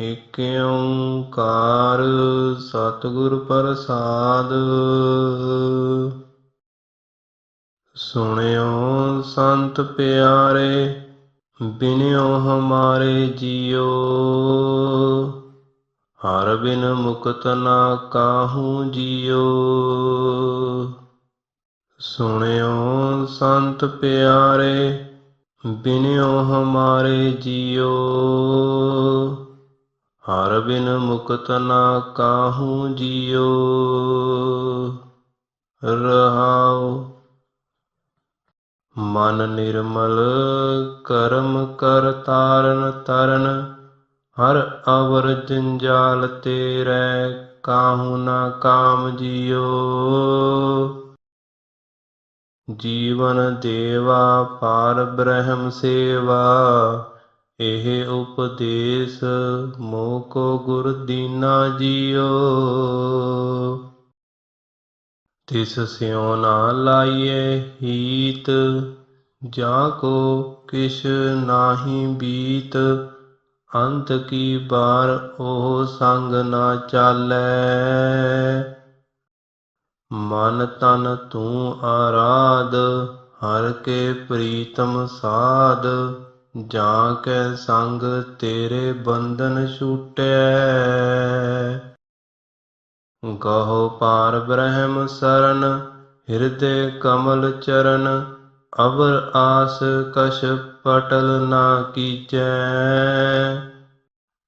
ਏਕ ਓੰਕਾਰ ਸਤਿਗੁਰ ਪ੍ਰਸਾਦ। ਸੁਣਿਓ ਸੰਤ ਪਿਆਰੇ, ਬਿਨਿਓ ਹਮਾਰੇ ਜੀਓ। ਹਰ ਬਿਨ ਮੁਕਤ ਨਾ ਕਾਹੂ ਜੀਓ। ਸੁਣਿਓ ਸੰਤ ਪਿਆਰੇ, ਬਿਨਿਓ ਹਮਾਰੇ ਜੀਓ। ਹਰ ਬਿਨ ਮੁਕਤ ਨਾ ਕਾਹੂ ਜੀਓ। ਰਹਾਉ ਮਨ ਨਿਰਮਲ, ਕਰਮ ਕਰ ਤਾਰਨ ਤਰਨ, ਹਰ ਅਵਰ ਜੰਜਾਲ ਤੇਰੇ, ਕਾਹੂ ਨਾ ਕਾਮ ਜੀਓ। ਜੀਵਨ ਦੇਵਾ, ਪਾਰ ਬ੍ਰਹਮ ਸੇਵਾ ਇਹ ਉਪਦੇਸ਼ ਮੋਕੋ ਗੁਰ ਦੀਨਾ ਜੀਓ। ਤਿਸ ਸਿਉ ਨਾ ਲਾਈਏ ਹੀਤ, ਜਾਂ ਕੋ ਕਿਛ ਨਾਹੀ ਬੀਤ, ਅੰਤ ਕੀ ਬਾਰ ਉਹ ਸੰਗ ਨਾ ਚਾਲੈ। ਮਨ ਤਨ ਤੂੰ ਆਰਾਧ, ਹਰ ਕੇ ਪ੍ਰੀਤਮ ਸਾਧ ਜਾਂ ਕੈ ਸੰਗ ਤੇਰੇ ਬੰਧਨ ਛੂਟੈ। ਗਹੁ ਪਾਰ ਬ੍ਰਹਮ ਸਰਨ, ਹਿਰਦੇ ਕਮਲ ਚਰਨ, ਅਵਰ ਆਸ ਕਸ਼ ਪਟਲ ਨਾ ਕੀਜੈ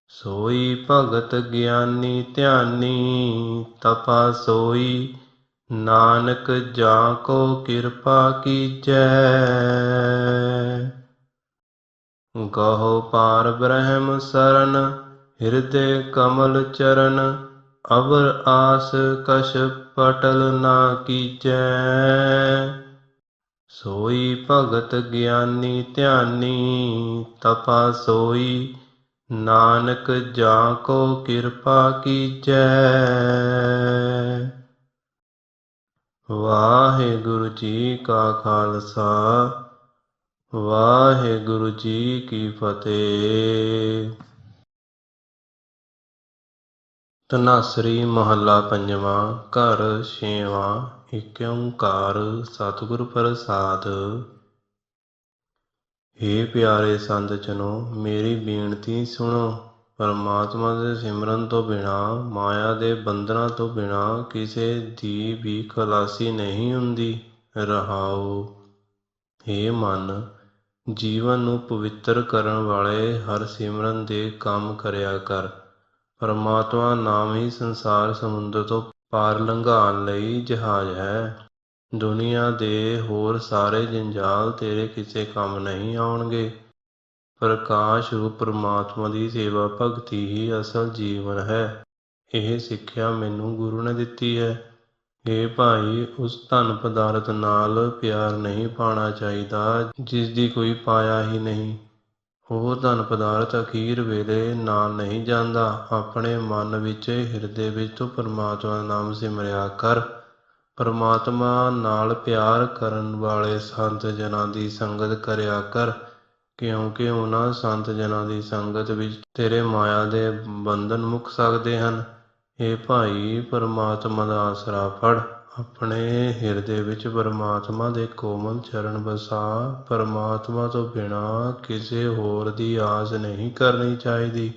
ਸੋਈ ਭਗਤ ਗਿਆਨੀ ਧਿਆਨੀ, ਤਪਾ ਸੋਈ ਨਾਨਕ ਜਾਂ ਕੋ ਕਿਰਪਾ ਕੀਜੈ ਗਹੁ ਪਾਰ ਬ੍ਰਹਮ ਸਰਨ, ਹਿਰਦੇ ਕਮਲ ਚਰਨ, ਅਵਰ ਆਸ ਕਸ਼ ਪਟਲ ਨਾ ਕੀਜੈ ਸੋਈ ਭਗਤ ਗਿਆਨੀ ਧਿਆਨੀ, ਤਪਾ ਸੋਈ, ਨਾਨਕ ਜਾਂ ਕੋ ਕਿਰਪਾ ਕੀਜੈ ਵਾਹਿਗੁਰੂ ਜੀ ਕਾ ਖਾਲਸਾ ਵਾਹਿਗੁਰੂ ਜੀ ਕੀ ਫਤਿਹ। ਤਨਾਸਰੀ ਮਹੱਲਾ ਪੰਜਵਾਂ, ਘਰ ਛੇਵਾਂ ਏਕ ਓੰਕਾਰ ਸਤਿਗੁਰ ਪ੍ਰਸਾਦ। ਹੇ ਪਿਆਰੇ ਸੰਤ ਜਨੋ, ਮੇਰੀ ਬੇਨਤੀ ਸੁਣੋ। ਪਰਮਾਤਮਾ ਦੇ ਸਿਮਰਨ ਤੋਂ ਬਿਨਾ, ਮਾਇਆ ਦੇ ਬੰਧਨਾਂ ਤੋਂ ਬਿਨਾ ਕਿਸੇ ਦੀ ਵੀ ਖਲਾਸੀ ਨਹੀਂ ਹੁੰਦੀ। ਰਹਾਓ, ਹੇ ਮਨ ਜੀਵਨ ਨੂੰ ਪਵਿੱਤਰ ਕਰਨ ਵਾਲੇ ਹਰਸਿਮਰਨ ਦੇ ਕੰਮ ਕਰਿਆ ਕਰ। ਪਰਮਾਤਮਾ ਨਾਮ ਹੀ ਸੰਸਾਰ ਸਮੁੰਦਰ ਤੋਂ ਪਾਰ ਲੰਘਾਉਣ ਲਈ ਜਹਾਜ਼ ਹੈ। ਦੁਨੀਆ ਦੇ ਹੋਰ ਸਾਰੇ ਜੰਜਾਲ ਤੇਰੇ ਕਿਸੇ ਕੰਮ ਨਹੀਂ ਆਉਣਗੇ। ਪ੍ਰਕਾਸ਼ ਰੂਪ ਪਰਮਾਤਮਾ ਦੀ ਸੇਵਾ ਭਗਤੀ ਹੀ ਅਸਲ ਜੀਵਨ ਹੈ। ਇਹ ਸਿੱਖਿਆ ਮੈਨੂੰ ਗੁਰੂ ਨੇ ਦਿੱਤੀ ਹੈ। ਇਹ ਭਾਈ, ਉਸ ਧਨ ਪਦਾਰਥ ਨਾਲ ਪਿਆਰ ਨਹੀਂ ਪਾਣਾ ਚਾਹੀਦਾ, ਜਿਸ ਦੀ ਕੋਈ ਪਾਇਆ ਹੀ ਨਹੀਂ। ਉਹ ਧਨ ਪਦਾਰਥ ਅਖੀਰ ਵੇਲੇ ਨਾਲ ਨਹੀਂ ਜਾਂਦਾ। ਆਪਣੇ ਮਨ ਵਿੱਚ ਹਿਰਦੇ ਵਿੱਚ ਤੋਂ ਪਰਮਾਤਮਾ ਦਾ ਨਾਮ ਸਿਮਰਿਆ ਕਰ। ਪਰਮਾਤਮਾ ਨਾਲ ਪਿਆਰ ਕਰਨ ਵਾਲੇ ਸੰਤ ਜਨਾਂ ਦੀ ਸੰਗਤ ਕਰਿਆ ਕਰ, ਕਿਉਂਕਿ ਉਹਨਾਂ ਸੰਤ ਜਨਾਂ ਦੀ ਸੰਗਤ ਵਿੱਚ ਤੇਰੇ ਮਾਇਆ ਦੇ ਬੰਧਨ ਮੁੱਕ ਸਕਦੇ ਹਨ। ਇਹ ਭਾਈ, ਪਰਮਾਤਮਾ ਦਾ ਆਸਰਾ ਫੜ। ਆਪਣੇ ਹਿਰਦੇ ਵਿੱਚ ਪਰਮਾਤਮਾ ਦੇ ਕੋਮਲ ਚਰਨ ਵਸਾ। ਪਰਮਾਤਮਾ ਤੋਂ ਬਿਨਾ ਕਿਸੇ ਹੋਰ ਦੀ ਆਸ ਨਹੀਂ ਕਰਨੀ ਚਾਹੀਦੀ।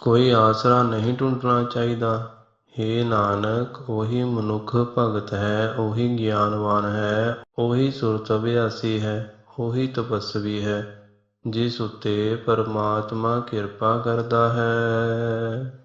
ਕੋਈ ਆਸਰਾ ਨਹੀਂ ਢੂੰਡਣਾ ਚਾਹੀਦਾ। हे ਨਾਨਕ, ਉਹੀ ਮਨੁੱਖ ਭਗਤ ਹੈ, ਉਹੀ ਗਿਆਨਵਾਨ ਹੈ, ਉਹੀ ਸੁਰਤ ਅਭਿਆਸੀ ਹੈ, ਉਹੀ ਤਪਸਵੀ ਹੈ, ਜਿਸ ਉਤੇ ਪਰਮਾਤਮਾ ਕਿਰਪਾ ਕਰਦਾ ਹੈ।